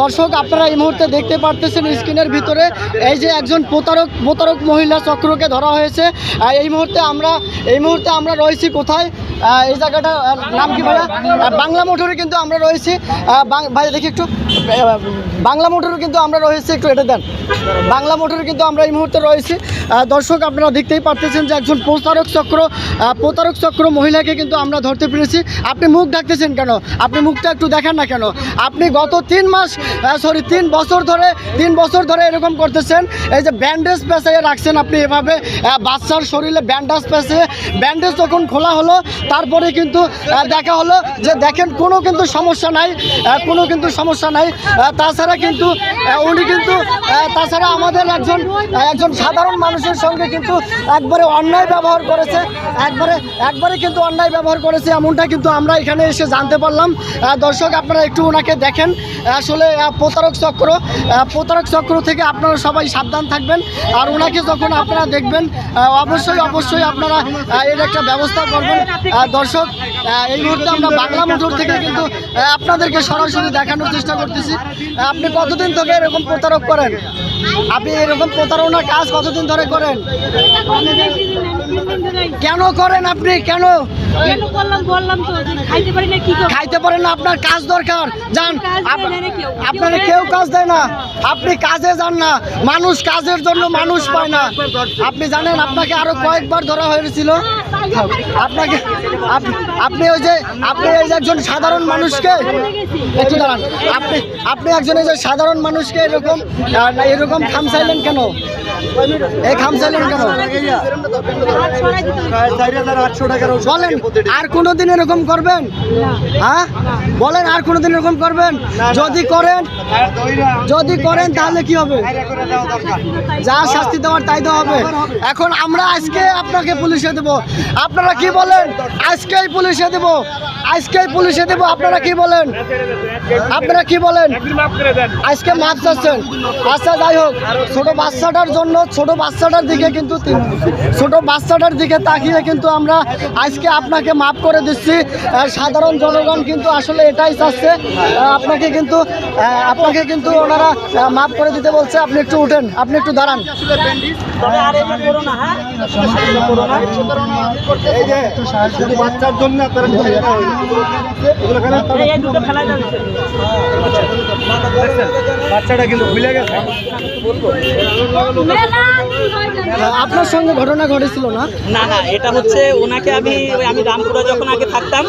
দর্শক, আপনারা এই মুহূর্তে দেখতে পারতেছেন স্ক্রিনের ভিতরে এই যে একজন প্রতারক প্রতারক মহিলা চক্রকে ধরা হয়েছে। এই মুহূর্তে আমরা, এই মুহূর্তে আমরা রয়েছি কোথায়? এই জায়গাটা নাম কি ভাইয়া? বাংলা মোটরে কিন্তু আমরা রয়েছি। ভাই, দেখি একটু। বাংলা মোটরে কিন্তু আমরা রয়েছি, একটু এটা দেন। বাংলা মোটরে কিন্তু আমরা এই মুহূর্তে রয়েছি। দর্শক, আপনারা দেখতেই পারতেছেন যে একজন প্রতারক চক্র প্রতারক চক্র মহিলাকে কিন্তু আমরা ধরতে পেরেছি। আপনি মুখ ডাকতেছেন কেন? আপনি মুখটা একটু দেখেন না কেন? আপনি গত তিন মাস সরি তিন বছর ধরে, তিন বছর ধরে এরকম করতেছেন। এই যে ব্যান্ডেজ পেঁচাইয়ে রাখছেন আপনি এভাবে বাচ্চার শরীরে ব্যান্ডেজ পেঁচে ব্যান্ডেজ যখন খোলা হলো, তারপরে কিন্তু দেখা হলো যে দেখেন কোনো কিন্তু সমস্যা নাই কোনো কিন্তু সমস্যা নাই। তাছাড়া কিন্তু উনি কিন্তু তাছাড়া আমাদের একজন একজন সাধারণ মানুষের সঙ্গে কিন্তু একবারে অন্যায় ব্যবহার করেছে। একবারে একবারে কিন্তু অন্যায় ব্যবহার করেছে, এমনটা কিন্তু আমরা এখানে এসে জানতে পারলাম। দর্শক, আপনারা একটু ওনাকে দেখেন। আসলে প্রতারক চক্র প্রতারক চক্র থেকে আপনারা সবাই সাবধান থাকবেন। আর ওনাকে যখন আপনারা দেখবেন অবশ্যই অবশ্যই আপনারা এর একটা ব্যবস্থা করবেন। দর্শক এই মুহূর্তে আমরা বাংলা মোটর থেকে কিন্তু আপনাদেরকে সরাসরি দেখানোর চেষ্টা করতেছি। আপনি কতদিন থেকে এরকম প্রতারক করেন? আপনি এরকম প্রতারণার কাজ কতদিন ধরে করেন? কেন করেন আপনি? কেন? খাইতে পারেন না আপনার কাজ দরকার। যান। আপনারা কেউ কাজ দেয় না। আপনি কাজে যান না। মানুষ কাজের জন্য মানুষ পায় না। আপনি জানেন আপনাকে আরও কয়েকবার ধরা হয়েছিল। আপনাকে আপনি ওই যে আপনি এই যে একজন সাধারণ মানুষকে একটু দাঁড়ান। আপনি আপনি একজন এই যে সাধারণ মানুষকে এরকম এরকম খামচাইলেন কেন? এই খামচাইলেন কেন? বলেন আর কোনোদিন এরকম করবেন? হ্যাঁ? বলেন আর কোনোদিন এরকম করবেন? যদি করেন যদি করেন তাহলে কি হবে? যা শাস্তি দেওয়ার তাই দেওয়া হবে। এখন আমরা আজকে আপনাকে পুলিশে দেব। আপনারা কি বলেন? আজকেই পুলিশে দেব। আজকেই পুলিশে দেবো আপনারা কি বলেন? আপনারা কি বলেন? আজকে মাপ চাচ্ছেন। আচ্ছা যাই হোক ছোট বাচ্চাটার জন্য ছোট বাচ্চাটার দিকে কিন্তু ছোট বাচ্চাটার দিকে তাকিয়ে কিন্তু আমরা আজকে আপনাকে মাফ করে দিচ্ছি। সাধারণ জনগণ কিন্তু আসলে এটাই চাচ্ছে। আপনাকে কিন্তু আপনাকে কিন্তু ওনারা মাফ করে দিতে বলছে। আপনি একটু উঠেন আপনি একটু দাঁড়ান। এই যে বাচ্চার জন্য আপনারা বাচ্চাটা কিন্তু ভুলে গেছে। আহ, আপনার সঙ্গে ঘটনা ঘটেছিল না? না না এটা হচ্ছে ওনাকে আমি ওই আমি রামপুরা যখন আগে থাকতাম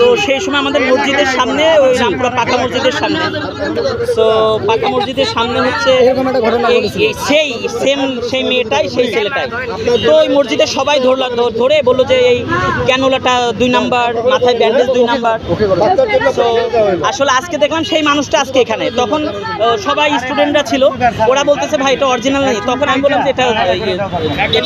তো সেই সময় আমাদের মসজিদের সামনে ওই রামপুরা পাকা মসজিদের সামনে। তো পাকা মসজিদের সামনে হচ্ছে সেই সেম সেই মেয়েটাই সেই ছেলেটাই। তো ওই মসজিদে সবাই ধরল ধরে বলল যে এই ক্যানোলাটা দুই নাম্বার মাথায় ব্যান্ডেজ দুই নাম্বার। তো আসলে আজকে দেখলাম সেই মানুষটা আজকে এখানে। তখন সবাই স্টুডেন্টরা ছিল। ওরা বলতেছে ভাই এটা অরিজিনাল নেই। তখন আমি বললাম যে এটা এটা